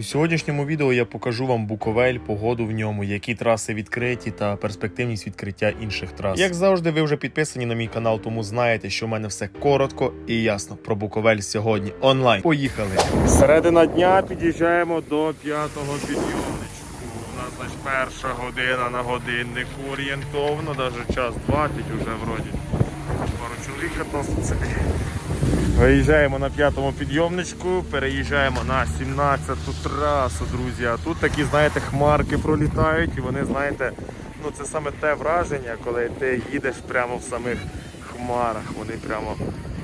У сьогоднішньому відео я покажу вам Буковель, погоду в ньому, які траси відкриті та перспективність відкриття інших трас. Як завжди, ви вже підписані на мій канал, тому знаєте, що в мене все коротко і ясно про Буковель сьогодні онлайн. Поїхали! Середина дня під'їжджаємо до п'ятого підйомничку. У нас значить, перша година на годиннику орієнтовно, навіть час 20 вже вроді. Пару чоловік относиться. Виїжджаємо на п'ятому підйомничку, переїжджаємо на 17-ту трасу, друзі. А тут такі, знаєте, хмарки пролітають, і вони, знаєте, ну це саме те враження, коли ти їдеш прямо в самих хмарах. Вони прямо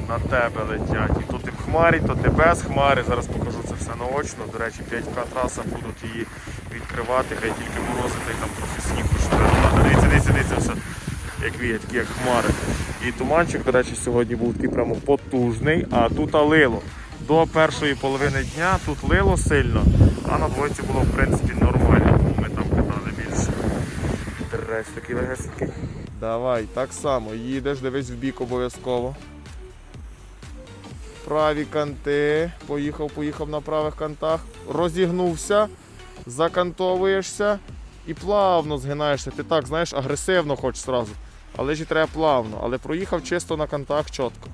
на тебе летять. І то ти в хмарі, то ти без хмари. Зараз покажу це все наочно. До речі, 5К траса будуть її відкривати, хай тільки морозити там трохи сніг почне. Дивіться, дивіться, дивіться все як віє, такі як хмари. І туманчик, до речі, сьогодні був такий прямо потужний, а тут лило. До першої половини дня тут лило сильно, а на двойці було в принципі нормально. Ми там катали більше. Дресь такий легесенький. Давай, так само, їдеш, дивись в бік обов'язково. Праві канти. Поїхав, поїхав на правих кантах. Розігнувся, закантовуєшся і плавно згинаєшся. Ти так, знаєш, агресивно хочеш зразу. Але ж і треба плавно. Але проїхав чисто на кантах чітко.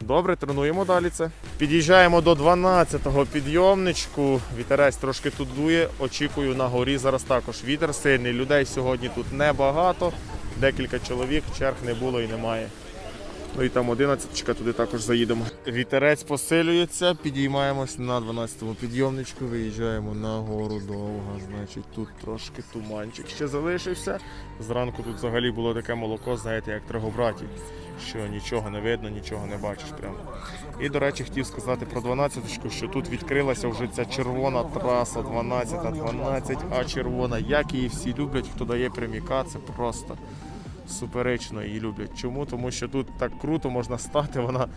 Добре, тренуємо далі це. Під'їжджаємо до 12-го підйомничку. Вітерець трошки тут дує. Очікую на горі. Зараз також вітер сильний. Людей сьогодні тут небагато. Декілька чоловік, черг не було і немає. Ну і там 11 туди також заїдемо. Вітерець посилюється, підіймаємось на 12-му підйомничку, виїжджаємо на гору довга. Значить, тут трошки туманчик ще залишився. Зранку тут взагалі було таке молоко, знаєте, як тригобраті, що нічого не видно, нічого не бачиш прямо. І, до речі, хотів сказати про 12-ку, що тут відкрилася вже ця червона траса 12 12, а червона, як її всі люблять, хто дає пряміка, це просто суперечно її люблять. Чому? Тому що тут так круто можна стати, вона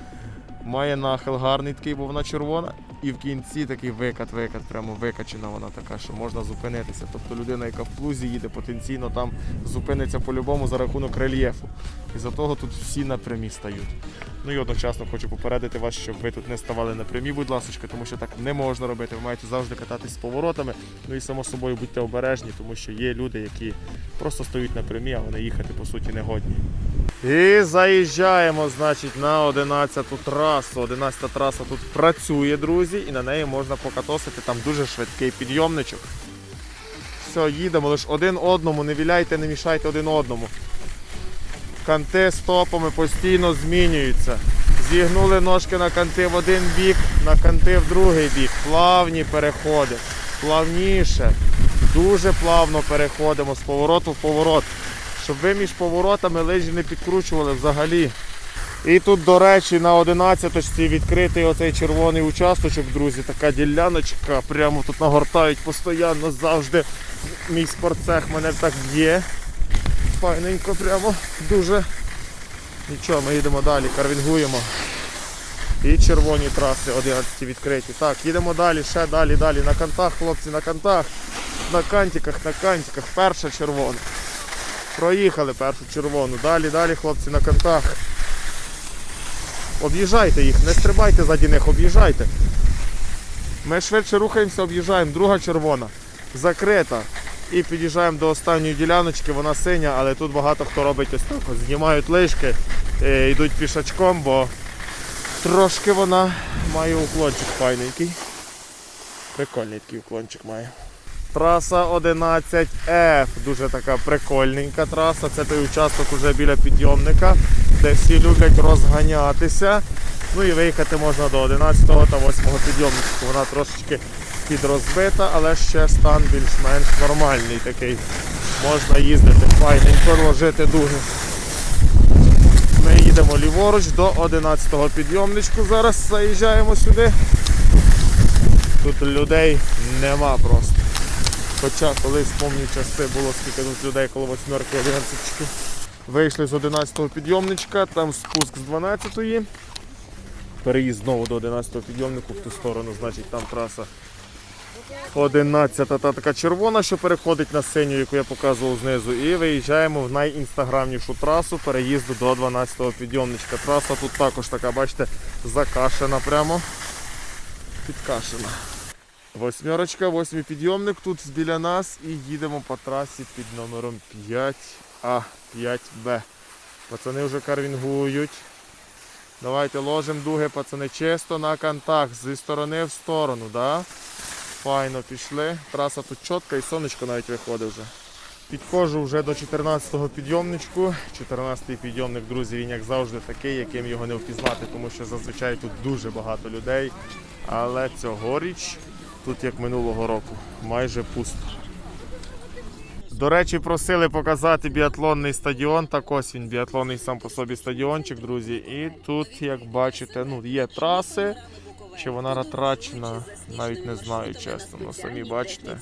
має нахил гарний такий, бо вона червона. І в кінці такий викат, викат, прямо викачена вона така, що можна зупинитися. Тобто людина, яка в плузі їде, потенційно там зупиниться по-любому за рахунок рельєфу. І за того тут всі напрямі стають. Ну і одночасно хочу попередити вас, щоб ви тут не ставали напрямі, будь ласка, тому що так не можна робити. Ви маєте завжди кататись з поворотами. Ну і само собою будьте обережні, тому що є люди, які просто стоять напрямі, а вони їхати по суті не годні. І заїжджаємо, значить, на 11-ту трасу. 11-та траса тут працює, друзі, і на неї можна покатосити. Там дуже швидкий підйомничок. Все, їдемо, лише один одному, не віляйте, не мішайте один одному. Канти стопами постійно змінюються. Зігнули ножки на канти в один бік, на канти в другий бік. Плавні переходи. Плавніше. Дуже плавно переходимо з повороту в поворот. Щоб ви між поворотами лижі не підкручували взагалі. І тут, до речі, на 11-ці відкритий оцей червоний участочок, друзі, така діляночка. Прямо тут нагортають постійно завжди. Мій спортцех мене так б'є. Файненько прямо, дуже. Нічого, ми їдемо далі, карвінгуємо. І червоні траси 11 відкриті. Так, їдемо далі, ще далі, далі. На кантах, хлопці, на кантах, на кантиках, на кантиках. Перша червона. Проїхали першу червону. Далі, далі, хлопці, на кантах. Об'їжджайте їх, не стрибайте заді них, об'їжджайте. Ми швидше рухаємося, об'їжджаємо. Друга червона. Закрита. І під'їжджаємо до останньої діляночки, вона синя, але тут багато хто робить ось так. Знімають лижки, е, йдуть пішачком, бо трошки вона має уклончик файненький. Прикольний такий уклончик має. Траса 11F, дуже така прикольненька траса. Це той участок уже біля підйомника, де всі люблять розганятися. Ну і виїхати можна до 11 та 8 підйомника. Вона трошечки підрозбита, але ще стан більш-менш нормальний такий. Можна їздити файненько, ложити дуги. Ми їдемо ліворуч до 11-го підйомничку. Зараз заїжджаємо сюди. Тут людей нема просто. Хоча колись помні часи було скільки тут людей коло восьмерки 11 Вийшли з 11-го підйомничка, там спуск з 12-ї. Переїзд знову до 11-го підйомнику в ту сторону, значить там траса 11 та така червона, що переходить на синю, яку я показував знизу. І виїжджаємо в найінстаграмнішу трасу переїзду до 12-го підйомничка. Траса тут також така, бачите, закашена прямо. Підкашена. Восьмерочка, восьмий підйомник тут біля нас і їдемо по трасі під номером 5А, 5Б. Пацани вже карвінгують. Давайте ложимо дуги, пацани, чисто на кантах, зі сторони в сторону, да? Файно пішли. Траса тут чітка і сонечко навіть виходить вже. Підходжу вже до 14-го підйомничку. 14-й підйомник, друзі, він як завжди такий, яким його не впізнати, тому що зазвичай тут дуже багато людей. Але цьогоріч, тут як минулого року, майже пусто. До речі, просили показати біатлонний стадіон. Так ось він біатлонний сам по собі стадіончик, друзі. І тут, як бачите, ну, є траси. Чи вона ратрачена, навіть не знаю, чесно. Ну самі бачите.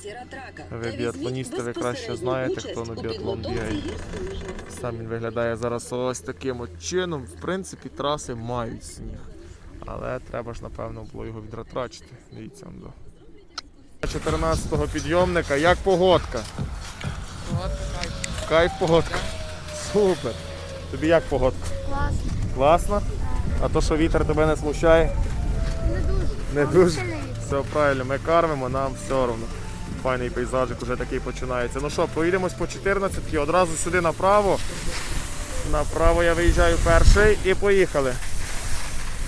Ви біатлоністи, ви краще знаєте, хто на біатлон бігає. Сам він виглядає зараз ось таким от чином. В принципі, траси мають сніг. Але треба ж, напевно, було його відратрачити. Дивіться. Он до. 14-го підйомника. Як погодка? Погодка, Кайф погодка. Супер. Тобі як погодка? Класно. Класно? А то, що вітер тебе не смущає? Не дуже. Не дуже. Все правильно, ми кармимо, нам все одно. Файний пейзажик уже такий починається. Ну що, проїдемось по 14 одразу сюди направо. Направо я виїжджаю перший і поїхали.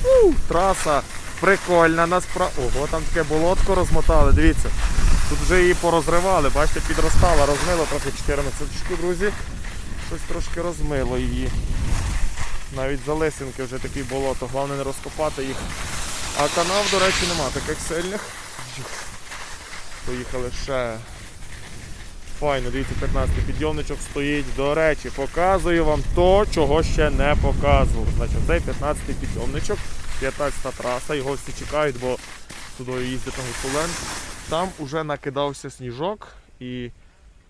У, траса прикольна, насправді. Ого, там таке болотко розмотали, дивіться. Тут вже її порозривали, бачите, підростала, розмило трохи 14 друзі. Щось трошки розмило її. Навіть залисинки вже такі болото, головне не розкопати їх. А канав, до речі, нема таких сильних. Поїхали ще. Файно, дивіться, 15 підйомничок стоїть. До речі, показую вам то, чого ще не показував. Значить, цей 15 підйомничок, 15 траса, його всі чекають, бо туди їздять на гусулен. Там уже накидався сніжок і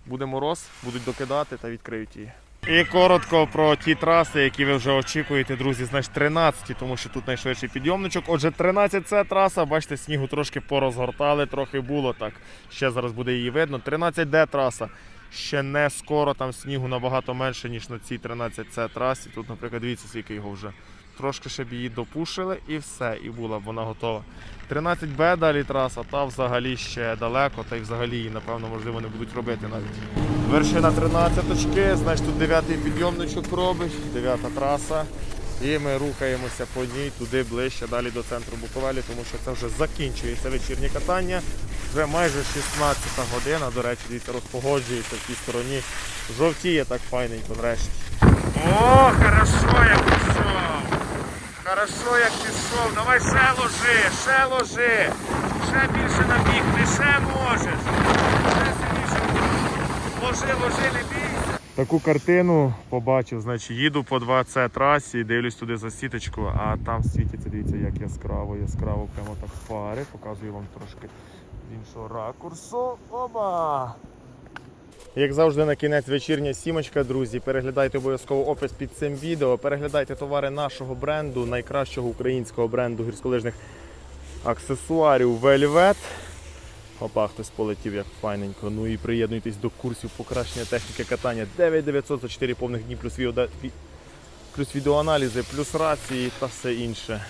буде мороз, будуть докидати та відкриють її. І коротко про ті траси, які ви вже очікуєте, друзі. Значить 13, тому що тут найшвидший підйомничок. Отже, 13 це траса. Бачите, снігу трошки порозгортали, трохи було так. Ще зараз буде її видно. 13 Д траса. Ще не скоро, там снігу набагато менше, ніж на цій 13 це трасі. Тут, наприклад, дивіться, скільки його вже. Трошки ще б її допушили і все, і була б вона готова. 13Б далі траса, та взагалі ще далеко, та й взагалі її, напевно, можливо, не будуть робити навіть. Вершина 13 очки, значить тут 9 підйомничок робить, 9 траса. І ми рухаємося по ній туди ближче, далі до центру Буковелі, тому що це вже закінчується вечірнє катання. Вже майже 16 година, до речі, дивіться, розпогоджується в тій стороні. Жовтіє так файненько врешті. О, хорошо як пішов! Хорошо як пішов, давай ще ложи, ще ложи, ще більше на бік, ти ще можеш. Ще сильніше. Ложи, ложи, не бійся. Таку картину побачив, значить їду по 2С трасі, дивлюсь туди за сіточку, а там світиться, дивіться, як яскраво, яскраво, прямо так фари. Показую вам трошки з іншого ракурсу. Оба! Як завжди, на кінець вечірня сімочка, друзі. Переглядайте обов'язково опис під цим відео. Переглядайте товари нашого бренду, найкращого українського бренду гірськолижних аксесуарів Velvet. Опа, хтось полетів як файненько. Ну і приєднуйтесь до курсів покращення техніки катання 9900 за 4 повних дні, плюс, відео, плюс відеоаналізи, плюс рації та все інше.